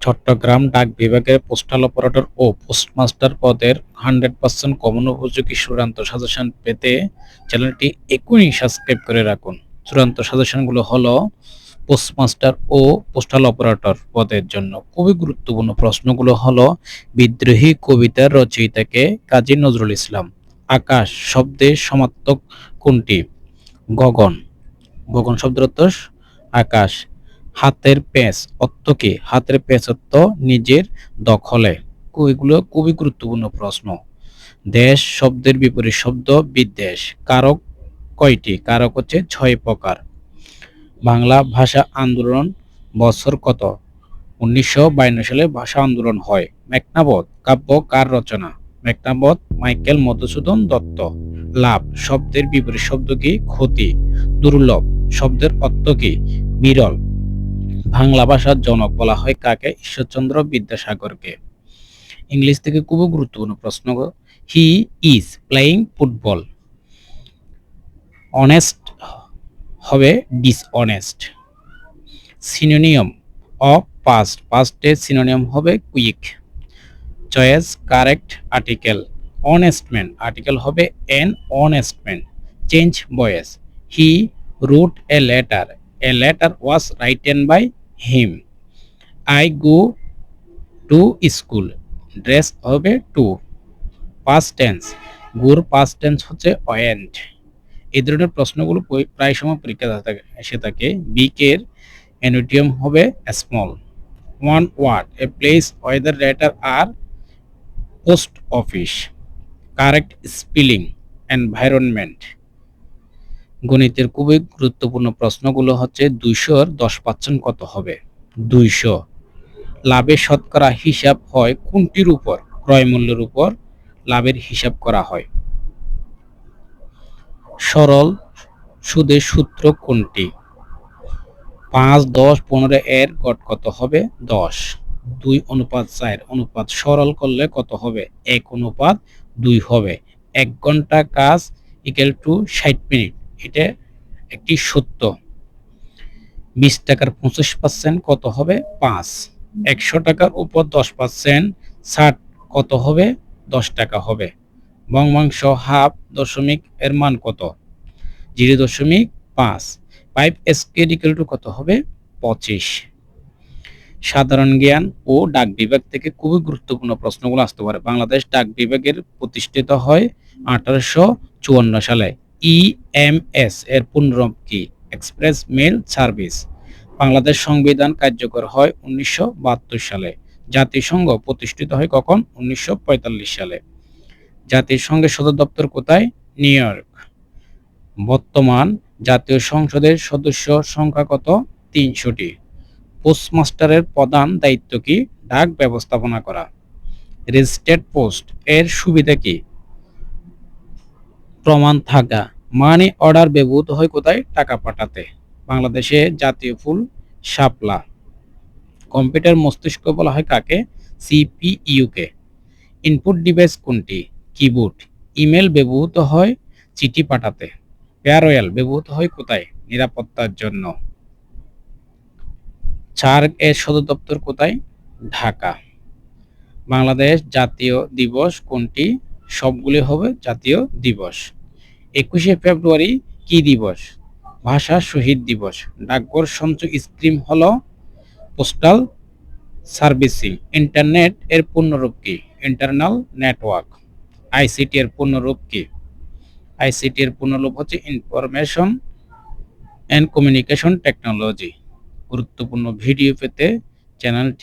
চট্টগ্রাম ডাক বিভাগের postal operator ও পোস্টমাস্টার পদের হান্ড্রেড পার্সেন্ট কমন উপযোগী চূড়ান্ত সাজেশন পেতে চ্যানেলটি এখনই সাবস্ক্রাইব করে রাখুন। চূড়ান্ত সাজেশনগুলো হলো পোস্টমাস্টার ও পোস্টাল অপারেটর পদের জন্য। খুবই গুরুত্বপূর্ণ প্রশ্নগুলো হলো, বিদ্রোহী কবিতার রচয়িতাকে কাজী নজরুল ইসলাম, আকাশ শব্দের সমার্থক কোনটি? গগন। গগন অর্থ আকাশ। হাতের পেঁচ, অর্থ কি? হাতের পেঁচ অর্থ নিজের দখলে। এগুলো খুবই গুরুত্বপূর্ণ প্রশ্ন। দেশ শব্দের বিপরীত শব্দ বিদ্বেষ। কারক কয়টি? কারক হচ্ছে ছয় প্রকার। বাংলা ভাষা আন্দোলন বছর কত? উনিশশো বায়ান্ন সালে ভাষা আন্দোলন হয়। মেঘনাবধ কাব্য কার রচনা? মেঘনাবধ মাইকেল মধুসূদন দত্ত। লাভ, শব্দের বিপরীত শব্দ কি? ক্ষতি। দুর্লভ, শব্দের অর্থ কি? বিরল। বাংলা ভাষার জনক বলা হয় কাকে? ঈশ্বরচন্দ্র বিদ্যাসাগরকে। ইংলিশ থেকে খুবই গুরুত্বপূর্ণ প্রশ্ন he is playing football honest হবে ডিসঅনেস্ট সিনোনিয়াম অফ পাস্ট পাস্টের সিনোনিয়াম হবে quick choice correct article honest man article হবে an honest man change voice. He wrote a letter a letter was written by him I go to school dress হবে to past tense গুর past tense হচ্ছে went এই ধরনের প্রশ্নগুলো পরি- প্রায় সময় পরীক্ষা এসে থাকে। বিকের অ্যানোটিয়াম হবে small one word a place weather letter R post office correct spelling environment গণিতের খুবই গুরুত্বপূর্ণ প্রশ্নগুলো হচ্ছে দুইশোর দশ পার্সেন্ট কত হবে? দুইশো। লাভের শতকরা হিসাব হয় কোনটির উপর? ক্রয় মূল্যের উপর লাভের হিসাব করা হয়। সরল সুদের সূত্র কোনটি? পাঁচ, দশ, পনেরো এর গড় কত হবে? দশ। দুই অনুপাত চার, অনুপাত সরল করলে কত হবে? এক অনুপাত দুই হবে। এক ঘণ্টা কাজ ইকুয়াল টু ষাট মিনিট। এটা একটি সত্য। বিশ টাকার পঁচিশ পার্সেন্ট কত হবে? পাঁচ। একশো টাকার উপর দশ পার্সেন্ট ষাট কত হবে? দশ টাকা হবে। বংমাংস হাফ দশমিক এর মান কত? জিরো দশমিক পাঁচ। ফাইভ স্কেল ইকুয়াল টু কত হবে? পঁচিশ। সাধারণ জ্ঞান ও ডাক বিভাগ থেকে খুবই গুরুত্বপূর্ণ প্রশ্নগুলো আসতে পারে। বাংলাদেশ ডাক বিভাগের প্রতিষ্ঠিত হয় আঠারোশো চুয়ান্ন সালে। ইএমএস এর পুনরূপ কি? এক্সপ্রেস মেল সার্ভিস বাংলাদেশ সংবিধান কার্যকর হয় উনিশশো বাহাত্তর সালে। জাতিসংঘ প্রতিষ্ঠিত হয় কখন? উনিশশো পঁয়তাল্লিশ সালে। জাতিসংঘের সদর দপ্তর কোথায়? New York. বর্তমান জাতীয় সংসদের সদস্য সংখ্যা কত? তিনশোটি। পোস্টমাস্টারের প্রধান দায়িত্ব কি? ডাক ব্যবস্থাপনা করা। রেজিস্ট্রেড পোস্ট, এর সুবিধা কি? প্রমাণ থাকা। মানি অর্ডার ব্যবহৃত হয় কোথায়? টাকা পাঠাতে। বাংলাদেশে জাতীয় ফুল শাপলা। কম্পিউটার মস্তিষ্ক বলা হয় কাকে? সিপিইউ কে ইনপুট ডিভাইস কোনটি? কিবোর্ড। ইমেল ব্যবহৃত হয় চিঠি পাঠাতে। পেয়ারওয়েল ব্যবহৃত হয় কোথায়? নিরাপত্তার জন্য। চার্ক এর সদর দপ্তর কোথায়? ঢাকা। বাংলাদেশ জাতীয় দিবস কোনটি? সবগুলি হবে জাতীয় দিবস। একুশে ফেব্রুয়ারি কি দিবস? ভাষা শহীদ দিবস। ডাকঘর সঞ্চয় স্কিম হলো পোস্টাল সার্ভিসিং ইন্টারনেট এর পূর্ণরূপ কি? ইন্টারনাল নেটওয়ার্ক আইসিটি এর পূর্ণরূপ কি? আইসিটি এর পূর্ণরূপ হচ্ছে ইনফরমেশন অ্যান্ড কমিউনিকেশন টেকনোলজি গুরুত্বপূর্ণ ভিডিও পেতে চ্যানেলটি